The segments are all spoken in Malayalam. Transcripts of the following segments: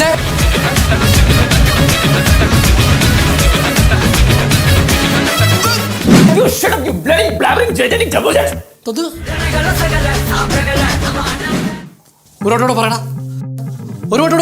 പോലീസേ You shut up, you bloody blabbering gigantic double തൊത് ഒരു വട്ടോടെ പറഞ്ഞു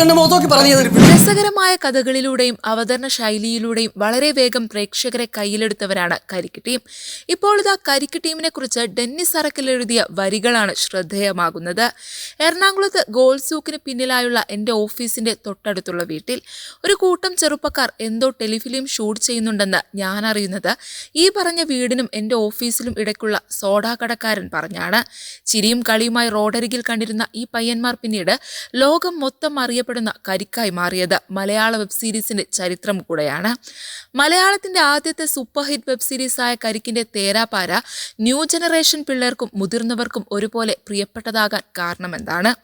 രസകരമായ കഥകളിലൂടെയും അവതരണ ശൈലിയിലൂടെയും വളരെ വേഗം പ്രേക്ഷകരെ കയ്യിലെടുത്തവരാണ് കരിക്ക് ടീം. ഇപ്പോൾ ഇതാ കരിക്ക് ടീമിനെ കുറിച്ച് ഡെന്നിസ് അറക്കൽ എഴുതിയ വരികളാണ് ശ്രദ്ധേയമാകുന്നത്. എറണാകുളത്ത് ഗോൾസൂക്കിന് പിന്നിലായുള്ള എന്റെ ഓഫീസിന്റെ തൊട്ടടുത്തുള്ള വീട്ടിൽ ഒരു കൂട്ടം ചെറുപ്പക്കാർ എന്തോ ടെലിഫിലിം ഷൂട്ട് ചെയ്യുന്നുണ്ടെന്ന് ഞാൻ അറിയുന്നത് ഈ പറഞ്ഞ വീടിനും എന്റെ ഓഫീസിലും ഇടയ്ക്കുള്ള സോഡാ കടക്കാരൻ പറഞ്ഞാണ്. ചിരിയും കളിയുമായി റോഡരികിൽ കണ്ടിരുന്ന ഈ പയ്യന്മാർ പിന്നീട് ലോകം മൊത്തം അറിയപ്പെടുന്ന കരിക്കായി മാറിയത് മലയാള വെബ് സീരീസിന്റെ ചരിത്രം കൂടെയാണ്. മലയാളത്തിന്റെ ആദ്യത്തെ സൂപ്പർ ഹിറ്റ് വെബ് സീരീസായ കരിക്കിന്റെ തേരാപാര ന്യൂ ജനറേഷൻ പിള്ളേർക്കും മുതിർന്നവർക്കും ഒരുപോലെ പ്രിയപ്പെട്ടതാകാൻ കാരണമെന്താണ്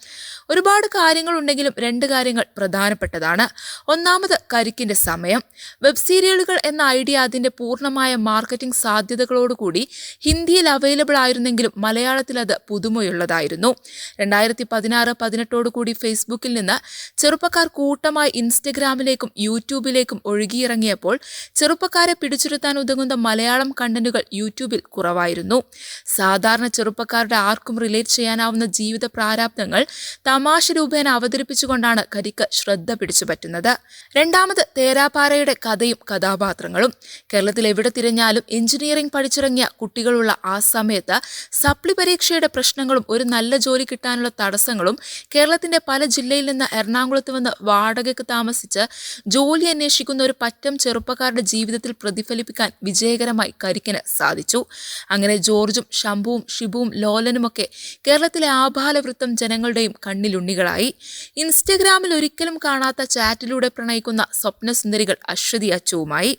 ഒരുപാട് കാര്യങ്ങളുണ്ടെങ്കിലും രണ്ട് കാര്യങ്ങൾ പ്രധാനപ്പെട്ടതാണ്. ഒന്നാമത് കരിക്കിന്റെ സമയം. വെബ് സീരിയലുകൾ എന്ന ഐഡിയ അതിന്റെ പൂർണമായ മാർക്കറ്റിംഗ് സാധ്യതകളോടുകൂടി ഹിന്ദിയിൽ അവൈലബിൾ ആയിരുന്നെങ്കിലും മലയാളത്തിൽ അത് പുതുമയുള്ളതായിരുന്നു. രണ്ടായിരത്തി പതിനാറ് പതിനെട്ടോടു കൂടി ഫേസ്ബുക്കിൽ നിന്ന് ചെറുപ്പക്കാർ കൂട്ടമായി ഇൻസ്റ്റഗ്രാമിലേക്കും യൂട്യൂബിലേക്കും ഒഴുകിയിറങ്ങിയപ്പോൾ ചെറുപ്പക്കാരെ പിടിച്ചിരുത്താൻ ഉതകുന്ന മലയാളം കണ്ടന്റുകൾ യൂട്യൂബിൽ കുറവായിരുന്നു. സാധാരണ ചെറുപ്പക്കാരുടെ ആർക്കും റിലേറ്റ് ചെയ്യാനാവുന്ന ജീവിത പ്രാരാബ്ദങ്ങൾ തമാശ രൂപേണ അവതരിപ്പിച്ചുകൊണ്ടാണ് കരിക്ക് ശ്രദ്ധ പിടിച്ചു പറ്റുന്നത്. രണ്ടാമത് തേരാപാറയുടെ കഥയും കഥാപാത്രങ്ങളും. കേരളത്തിൽ എവിടെ തിരഞ്ഞാലും എഞ്ചിനീയറിംഗ് പഠിച്ചിറങ്ങിയ കുട്ടികളുള്ള ആ സമയത്ത് സപ്ലി പരീക്ഷയുടെ പ്രശ്നങ്ങളും ഒരു നല്ല ജോലി കിട്ടാനുള്ള തടസ്സങ്ങളും കേരളത്തിന്റെ പല ജില്ലയിൽ നിന്ന് എറണാകുളത്ത് വന്ന് വാടകയ്ക്ക് താമസിച്ച് ജോലി അന്വേഷിക്കുന്ന ഒരു പറ്റം ചെറുപ്പക്കാരുടെ ജീവിതത്തിൽ പ്രതിഫലിപ്പിക്കാൻ വിജയകരമായി കരിക്കിന് സാധിച്ചു. അങ്ങനെ ജോർജും ശംഭുവും ഷിബുവും ലോലനുമൊക്കെ കേരളത്തിലെ ആഭാലവൃത്തം ജനങ്ങളുടെയും കണ്ണിലുണ്ണികളായി. ഇൻസ്റ്റഗ്രാമിൽ ഒരിക്കലും കാണാത്ത ചാറ്റിലൂടെ പ്രണയിക്കുന്ന സ്വപ്നസുന്ദരികൾ അശ്വതി അച്ചുവുമായി.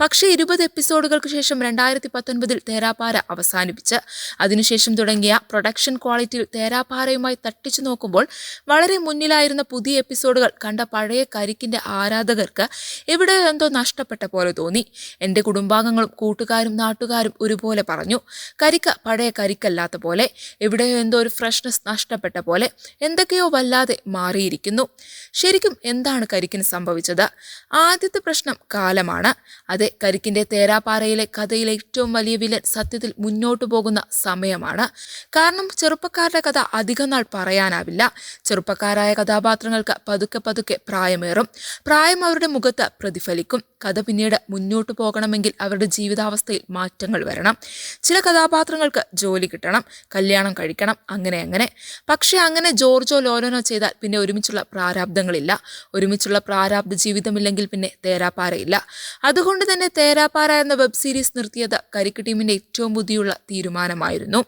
പക്ഷേ ഇരുപത് എപ്പിസോഡുകൾക്ക് ശേഷം രണ്ടായിരത്തി പത്തൊൻപതിൽ തേരാപ്പാര അവസാനിപ്പിച്ച്. അതിനുശേഷം തുടങ്ങിയ പ്രൊഡക്ഷൻ ക്വാളിറ്റിയിൽ തേരാപ്പാരയുമായി തട്ടിച്ചു നോക്കുമ്പോൾ വളരെ മുന്നിലായിരുന്ന പുതിയ എപ്പിസോഡുകൾ കണ്ട പഴയ കരിക്കിന്റെ ആരാധകർക്ക് എവിടെ എന്തോ നഷ്ടപ്പെട്ട പോലെ തോന്നി. എന്റെ കുടുംബാംഗങ്ങളും കൂട്ടുകാരും നാട്ടുകാരും ഒരുപോലെ പറഞ്ഞു. കരിക്ക പഴയ കരിക്കല്ലാത്ത പോലെ എവിടെയോ എന്തോ ഒരു ഫ്രഷ്നെസ് നഷ്ടപ്പെട്ട പോലെ എന്തൊക്കെയോ വല്ലാതെ മാറിയിരിക്കുന്നു. ശരിക്കും എന്താണ് കരിക്കിന് സംഭവിച്ചത്? ആദ്യത്തെ പ്രശ്നം കാലമാണ്. അതെ കരിക്കിന്റെ തേരാപ്പാറയിലെ കഥയിലെ ഏറ്റവും വലിയ വില്ലൻ സത്യത്തിൽ മുന്നോട്ടു പോകുന്ന സമയമാണ്. കാരണം ചെറുപ്പക്കാരുടെ കഥ അധികം നാൾ പറയാനാവില്ല. ചെറുപ്പക്കാരായ കഥാപാത്രങ്ങൾക്ക് പതുക്കെ പതുക്കെ പ്രായമേറും. പ്രായം അവരുടെ മുഖത്ത് പ്രതിഫലിക്കും. കഥ പിന്നീട് മുന്നോട്ട് പോകണമെങ്കിൽ അവരുടെ ജീവിതാവസ്ഥയിൽ മാറ്റങ്ങൾ വരണം. ചില കഥാപാത്രങ്ങൾക്ക് ജോലി കിട്ടണം കല്യാണം കഴിക്കണം അങ്ങനെ അങ്ങനെ. പക്ഷേ അങ്ങനെ ജോർജോ ലോലനോ ചെയ്താൽ പിന്നെ ഒരുമിച്ചുള്ള പ്രാരാബ്ദങ്ങളില്ല. ഒരുമിച്ചുള്ള പ്രാരാബ്ദ ജീവിതമില്ലെങ്കിൽ പിന്നെ തേരാപ്പാരയില്ല. അതുകൊണ്ട് തന്നെ തേരാപ്പാര എന്ന വെബ് സീരീസ് നിർത്തിയത് കരിക്ക് ടീമിന്റെ ഏറ്റവും ബുദ്ധിയുള്ള തീരുമാനമായിരുന്നു.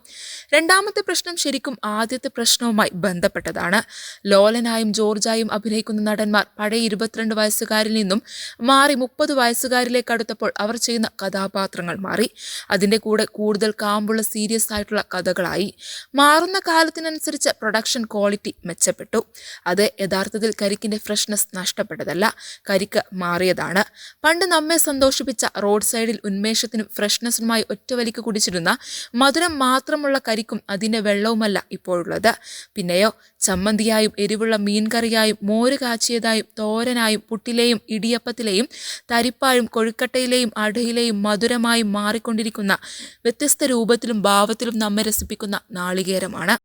രണ്ടാമത്തെ പ്രശ്നം ശരിക്കും ആദ്യത്തെ പ്രശ്നവുമായി ബന്ധപ്പെട്ടതാണ്. ലോലനായും ജോർജായും അഭിനയിക്കുന്ന നടന്മാർ പഴയ ഇരുപത്തിരണ്ട് വയസ്സുകാരിൽ നിന്നും മാറി മുപ്പത് വയസ്സുകാരിലേക്ക് അടുത്തപ്പോൾ അവർ ചെയ്യുന്ന കഥാപാത്രങ്ങൾ മാറി. അതിന്റെ കൂടെ കൂടുതൽ കാമ്പുള്ള സീരിയസ് ആയിട്ടുള്ള കഥകളായി. മാറുന്ന കാലത്തിനനുസരിച്ച് പ്രൊഡക്ഷൻ ക്വാളിറ്റി മെച്ചപ്പെട്ടു. അത് യഥാർത്ഥത്തിൽ കരിക്കിന്റെ ഫ്രഷ്നെസ് നഷ്ടപ്പെട്ടതല്ല കരിക്ക് മാറിയതാണ്. പണ്ട് നമ്മെ സന്തോഷിപ്പിച്ച റോഡ് സൈഡിൽ ഉന്മേഷത്തിനും ഫ്രഷ്നെസ്സിനുമായി ഒറ്റവലിക്ക് കുടിച്ചിരുന്ന മധുരം മാത്രമുള്ള കരിക്കും അതിന്റെ വെള്ളവുമല്ല ഇപ്പോഴുള്ളത്. പിന്നെയോ ചമ്മന്തിയായും എരിവുള്ള മീൻകറിയായും മോര് കാച്ചിയതായും തോരനായും പുട്ടിലെയും ഇടിയപ്പത്തിലെയും തരിപ്പായും കൊഴുക്കട്ടയിലെയും അടയിലെയും മധുരമായും മാറിക്കൊണ്ടിരിക്കുന്ന വ്യത്യസ്ത രൂപത്തിലും ഭാവത്തിലും നമ്മെ രസിപ്പിക്കുന്ന നാളികേരമാണ്.